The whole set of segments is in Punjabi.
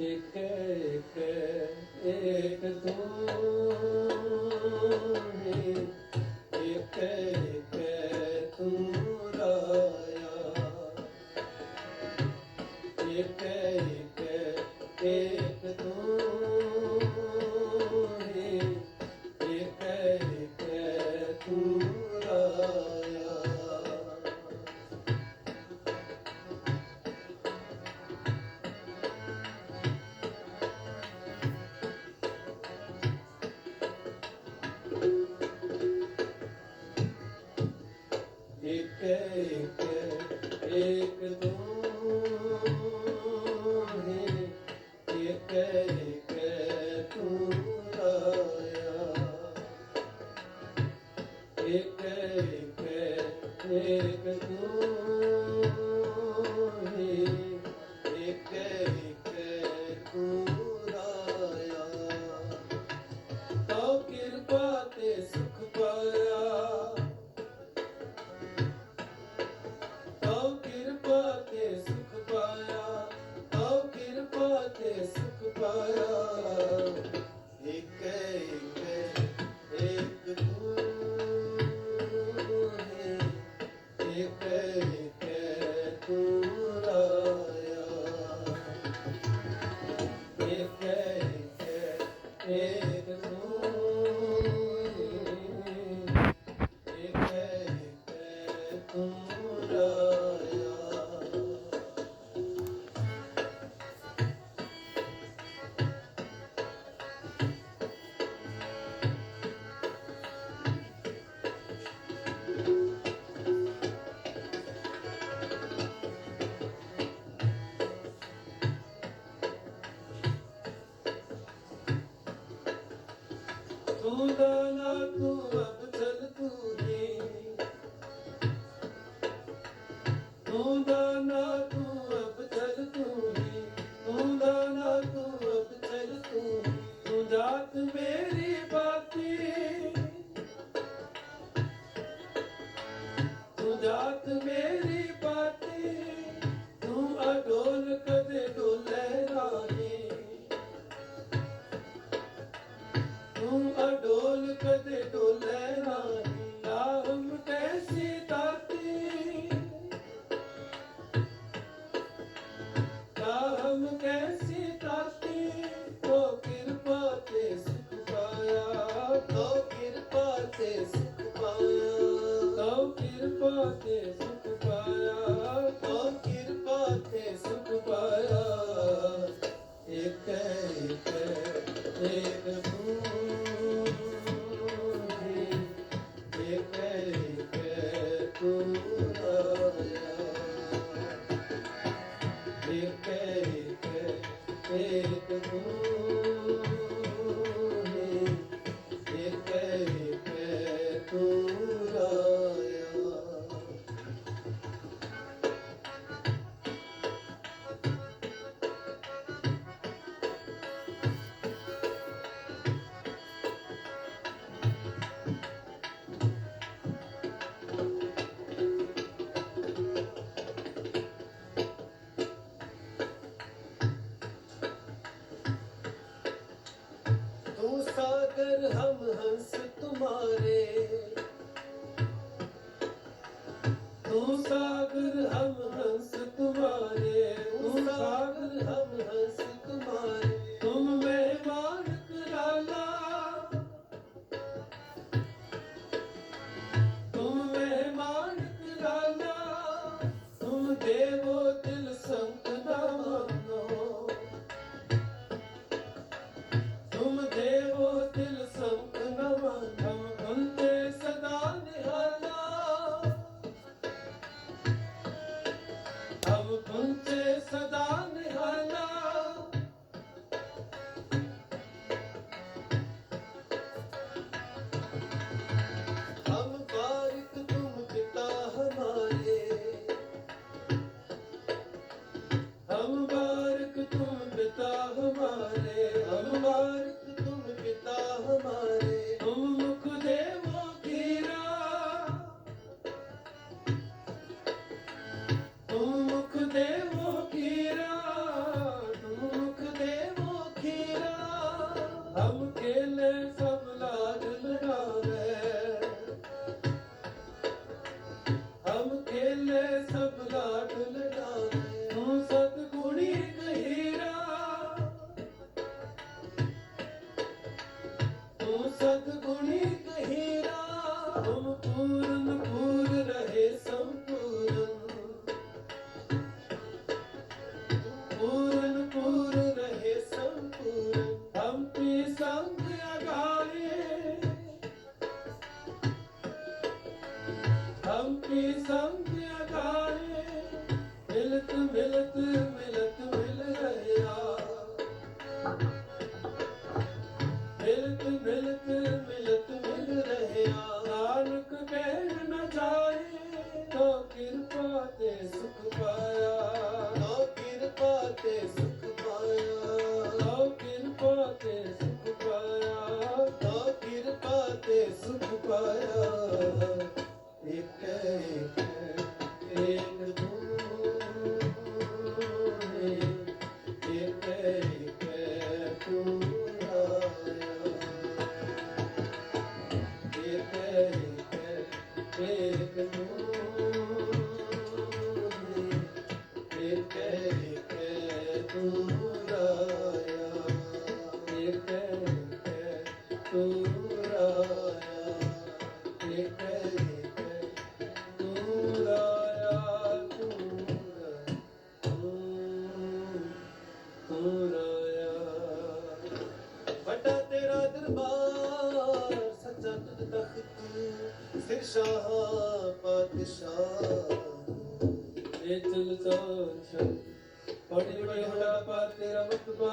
ਇੱਕ ਇੱਕ ਇੱਕ ਤੂੰ ਇੱਕ 嗯。Thank you. हम हंस तुम्हारे Thank. ਵੇਲੇ ਸਭ ਲਾਡ ਲਟਾ ਸ਼ਾਹ ਪਾਤਸ਼ਾਹ। ਇਹ ਚਲ ਚਲ ਬੜੀ ਬੜੀ ਪਾ ਤੇਰਾ ਮਤਬਾ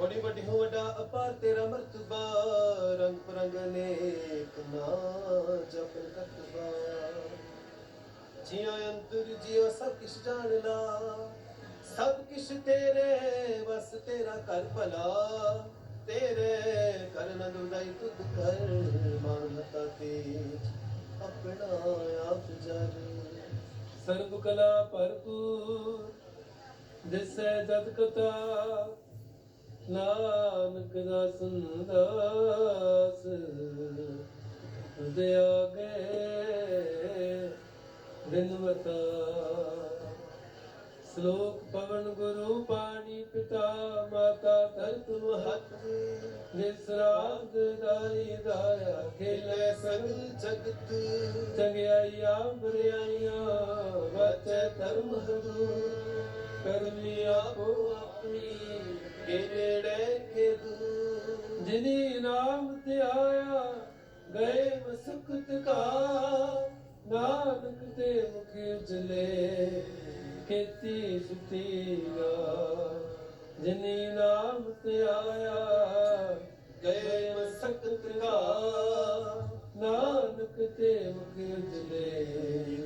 ਬੜੀ ਵੱਡੀ ਹੋ ਵੱਡਾ ਅਪਾਰ ਤੇਰਾ ਮਰਤਬਾ, ਰੰਗ ਪਰੰਗ ਅਨੇਕ ਨਾ ਜਪਨ ਕਤਬਾ ਜੀਆਂ ਅੰਤਰ ਜੀਓ ਸਭ ਕਿਛ ਜਾਣ ਲਾ, ਸਭ ਕਿਛ ਤੇਰੇ ਬਸ ਤੇਰਾ ਕਰ ਭਲਾ। ਤੇਰੇ ਕਰਨ ਦੁਦਾਈ ਤੁਧ ਕਰ, ਮਾਨਤਾ ਤੇ ਆਪਣਾ ਆਪ ਜਰ। ਸਰਬ ਕਲਾ ਭਰਪੂਰ, ਦਿਸੈ ਜਤ ਕਤਾ ਨਾਨਕ ਦਾ ਸੰਦਾਸ ਦਿਆ ਗਏ ਬਿਨਵਤਾ ਸ਼ਲੋਕ ਪਵਨ ਗੁਰੂ ਪਾਣੀ ਪਿਤਾ ਮਾਤਾ ਧਰਤ ਮਹਤ ਨਿਸਰਾਗ ਦਾਈ ਦਾਇਆ ਖੇਲੇ ਸਗਲ ਜਗਤ। ਚੰਗਿਆਈਆਂ ਬੁਰਾਈਆਂ ਵਚੈ ਧਰਮ ਹਰੂ ਕਰਮੀ ਆਪੋ ਆਪਣੀ ਕੇ ਨੇੜੇ ਜਿਨੀ ਨਾਮ ਤੇ ਗਏ ਮਸਕਤ ਕਾ। ਨਾਨਕ ਤੇ ਮੁਖ ਜਲੇ ਕੀਤੀ ਸੁਤੀਗਾ ਜਿਨੀ ਨਾਮ ਤੇ ਆਇਆ, ਗਏ ਮਸਕਤ ਕਾ। ਨਾਨਕ ਤੇ ਮੁਖ ਜਲੇ।